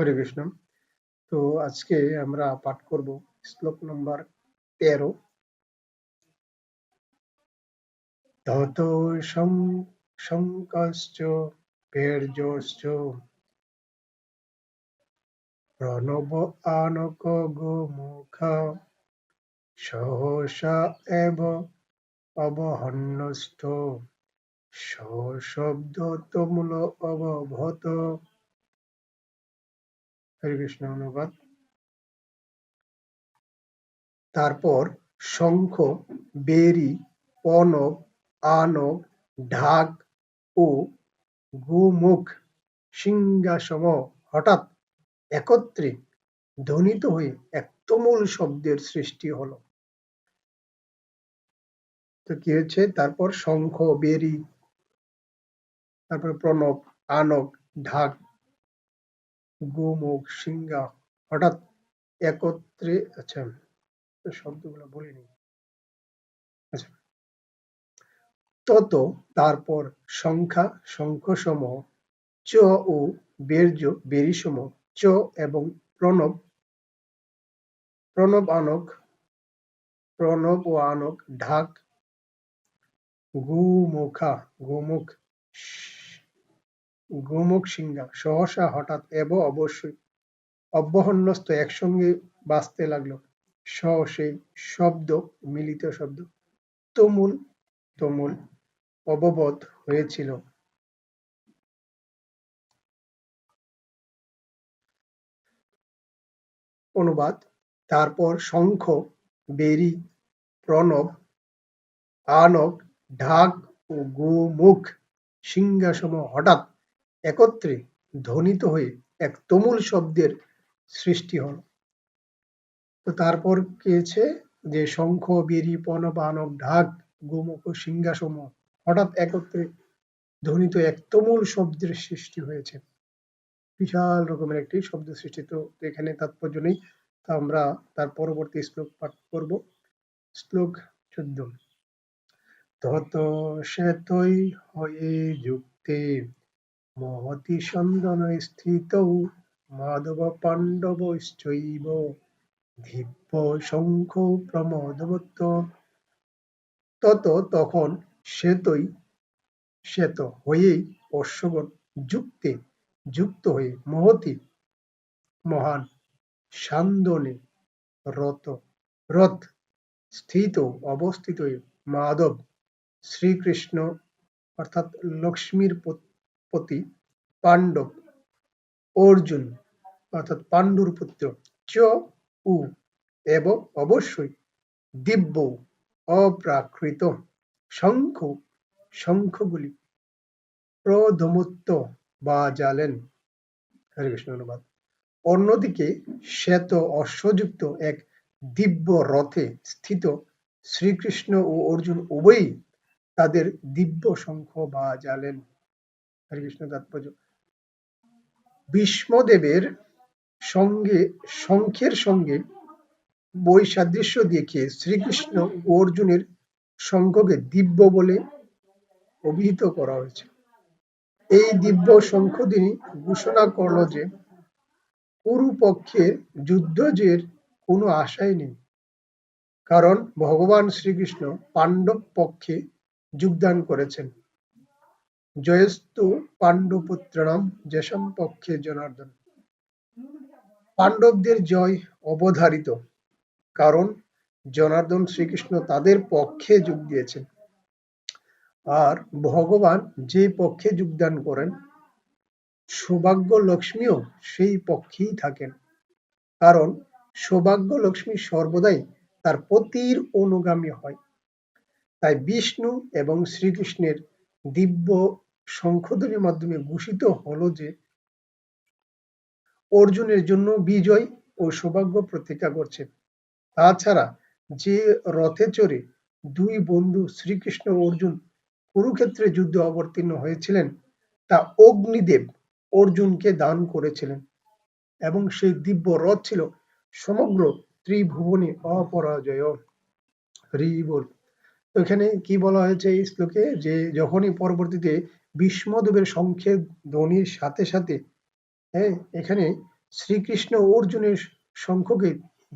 হরে কৃষ্ণ। তো আজকে আমরা পাঠ করব শ্লোক নম্বর তেরো। তত শঙ্কশ্চ ভের্যশ্চ প্রণব আনক গোমুখ সহসা এব অবহন্যস্থ সশব্দ তমূল অবভত হরে কৃষ্ণ, অনুবাদ। তারপর শঙ্খ, বেরি, পনব, আনব, ঢাক ও গোমুখ, সিংহাসম হঠাৎ একত্রে ধ্বনিত হয়ে এক তুমুল শব্দের সৃষ্টি হলো। তো কি হচ্ছে? তারপর শঙ্খ, বেরি, তারপর প্রণব আনক ঢাক গোমুখ সিংহা। হঠাৎ একত্রে আচ্ছা শব্দগুলো বলিনি। আচ্ছা। তত তারপর সংখ্যা, সংখ্যসম, চ ও বীর্য, বেরিসম, চ এবং প্রণব প্রণব আনক প্রণব ও আনক ঢাক গোমুখা গোমুখ গোমুখ সিংহা, সহসা হঠাৎ এব অবশ্যই। অব্যহন্যস্ত একসঙ্গে বাঁচতে লাগল। স সেই শব্দ, মিলিত শব্দ। তুমুল তুমুল অববোধ হয়েছিল। অনুবাদ, তারপর শঙ্খ, বেরি, প্রণব আনক ঢাক ও গোমুখ সিংহাসম হঠাৎ একত্রে ধ্বনিত হয়ে এক তুমুল শব্দের সৃষ্টি হল। তো তারপর কেছে যে শঙ্খ বেরি পনব আনক ঢাক, গোমুখ সিংহাসম হঠাৎ একত্রে ধ্বনিত এক তুমুল শব্দের সৃষ্টি হয়েছে। বিশাল রকমের একটি শব্দ সৃষ্টি। তো এখানে তাৎপর্য নেই। তা আমরা তার পরবর্তী শ্লোক পাঠ করব। শ্লোক চোদ্দ। তত শ্বেতই হয়ে যুক্তে মহতি সন্দন স্থিত মাধব পাণ্ডবশ্চৈব। দিব্য শঙ্খ প্রমোদবত্ত। তত তখন শ্বেতই শ্বেত হয়েই অশ্বগণ যুক্তে, যুক্ত হয়ে মহতি মহান সান্দনে রত, রথ স্থিত অবস্থিত মাধব শ্রীকৃষ্ণ অর্থাৎ লক্ষ্মীর পতি পাণ্ডব। অর্জুন, অর্থাৎ পাণ্ডুর পুত্র চ উ, এবং অবশ্যই দিব্য, অপ্রাকৃত শঙ্খ, শঙ্খগুলি প্রধমত্ব বা জালেন হরে কৃষ্ণ অনুবাদ অন্যদিকে শ্বেত অশ্বযুক্ত এক দিব্য রথে স্থিত শ্রীকৃষ্ণ ও অর্জুন উভয়ই তাদের দিব্য শঙ্খ বা জালেন হরে কৃষ্ণ তাৎপর্য। ভীষ্মদেবের সঙ্গে, শঙ্খের সঙ্গে বৈসাদৃশ্য দেখিয়ে শ্রীকৃষ্ণ ও অর্জুনের শঙ্খকে দিব্য বলে অভিহিত করা হয়েছে। এই দিব্য শঙ্খ তিনি ঘোষণা করল যে কুরু পক্ষের যুদ্ধজের কোনো আশাই নেই। কারণ ভগবান শ্রীকৃষ্ণ পাণ্ডব পক্ষে যোগদান করেছেন। জয়স্তু পাণ্ডুপুত্রাণাম যেসম পক্ষে জনার্দন। পাণ্ডবদের জয় অবধারিত, কারণ জনার্দন শ্রীকৃষ্ণ তাদের পক্ষে যোগ দিয়েছেন। আর ভগবান যে পক্ষে যোগদান করেন সৌভাগ্য লক্ষ্মীও সেই পক্ষেই থাকেন। কারণ সৌভাগ্য লক্ষ্মী সর্বদাই তার পতির অনুগামী হয়। তাই বিষ্ণু এবং শ্রীকৃষ্ণের দিব্য শঙ্খধ্বনির মাধ্যমে ঘোষিত হলো যে অর্জুনের জন্য বিজয় ও সৌভাগ্য প্রতীক্ষা করছে। তাছাড়া যে রথে চড়ে দুই বন্ধু শ্রীকৃষ্ণ অর্জুন কুরুক্ষেত্রে যুদ্ধে অবতীর্ণ হয়েছিলেন, তা অগ্নিদেব অর্জুনকে দান করেছিলেন এবং সেই দিব্য রথ ছিল সমগ্র ত্রিভুবনে অপরাজয়। হরি বল। এখানে কি বলা হয়েছে এই শ্লোকে? যে যখনই পরবর্তীতে ভীষ্মদেবের শঙ্খের ধ্বনির সাথে সাথে হ্যাঁ এখানে শ্রীকৃষ্ণ অর্জুনের শঙ্খকে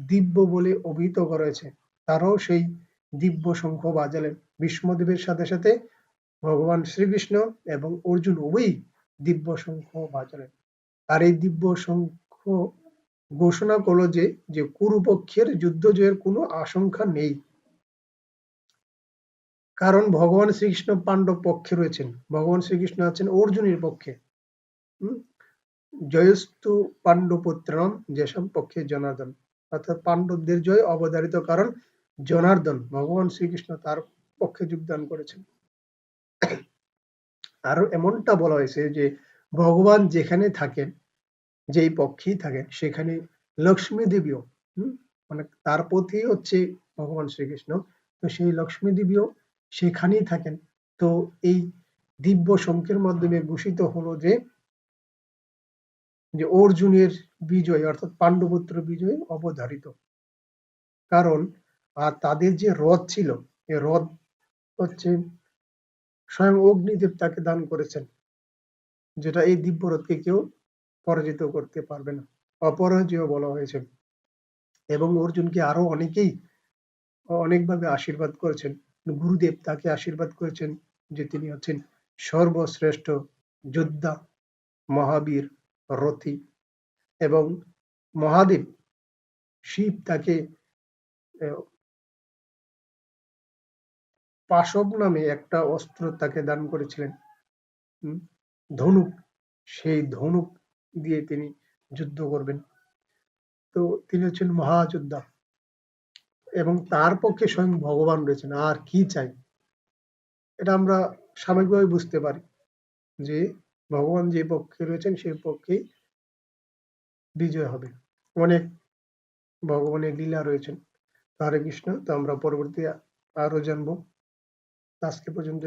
দিব্য বলে অভিহিত করা হয়েছে। তারাও সেই দিব্য শঙ্খ বাজালেন। ভীষ্মদেবের সাথে সাথে ভগবান শ্রীকৃষ্ণ এবং অর্জুন উভয়ই দিব্য শঙ্খ বাজালেন। আর এই দিব্য শঙ্খ ঘোষণা করল যে যে কুরুপক্ষের যুদ্ধ জয়ের কোনো আশঙ্কা নেই। কারণ ভগবান শ্রীকৃষ্ণ পাণ্ডব পক্ষে রয়েছেন। ভগবান শ্রীকৃষ্ণ আছেন অর্জুনের পক্ষে। জয়স্তু পাণ্ডুপুত্রম যেসব পক্ষে জনার্দন। অর্থাৎ পাণ্ডবদের জয় অবধারিত কারণ জনার্দন। ভগবান শ্রীকৃষ্ণ তার পক্ষে যোগদান করেছেন। আরও এমনটা বলা হয়েছে যে ভগবান যেখানে থাকেন, যেই পক্ষেই থাকেন, সেখানে লক্ষ্মী দেবীও, হম? মানে তার প্রতি হচ্ছে ভগবান শ্রীকৃষ্ণ। তো সেই লক্ষ্মী দেবীও সেখানেই থাকেন। তো এই দিব্য শঙ্কের মাধ্যমে ঘোষিত হলো যে যে অর্জুনের বিজয়, অর্থাৎ পাণ্ডবপুত্র বিজয় অবধারিত। কারণ আর তাদের যে রথ ছিল এই রথ হচ্ছে স্বয়ং অগ্নিদেব তাকে দান করেছেন, যেটা এই দিব্য রথকে কেউ পরাজিত করতে পারবে না। অপরাজয় বলা হয়েছে। এবং অর্জুনকে আরও অনেকেই, অনেকভাবে আশীর্বাদ করেছেন। গুরুদেব তাকে আশীর্বাদ করেছেন যে তিনি হচ্ছেন সর্বশ্রেষ্ঠ যোদ্ধা, মহাবীর, রথি এবং মহাদেব। শিব তাকে পাশব নামে একটা অস্ত্র তাকে দান করেছিলেন। ধনুক, সেই ধনুক দিয়ে তিনি যুদ্ধ করবেন। তো তিনি হচ্ছেন মহাযোদ্ধা। এবং তার পক্ষে স্বয়ং ভগবান রয়েছেন, আর কি চাই? এটা আমরা সাময়িকভাবে বুঝতে পারি যে ভগবান যে পক্ষে রয়েছেন সেই পক্ষেই বিজয় হবে। অনেক ভগবানের লীলা রয়েছেন। হরে কৃষ্ণ, তো আমরা পরবর্তী আরও জানব। আজকে পর্যন্তই।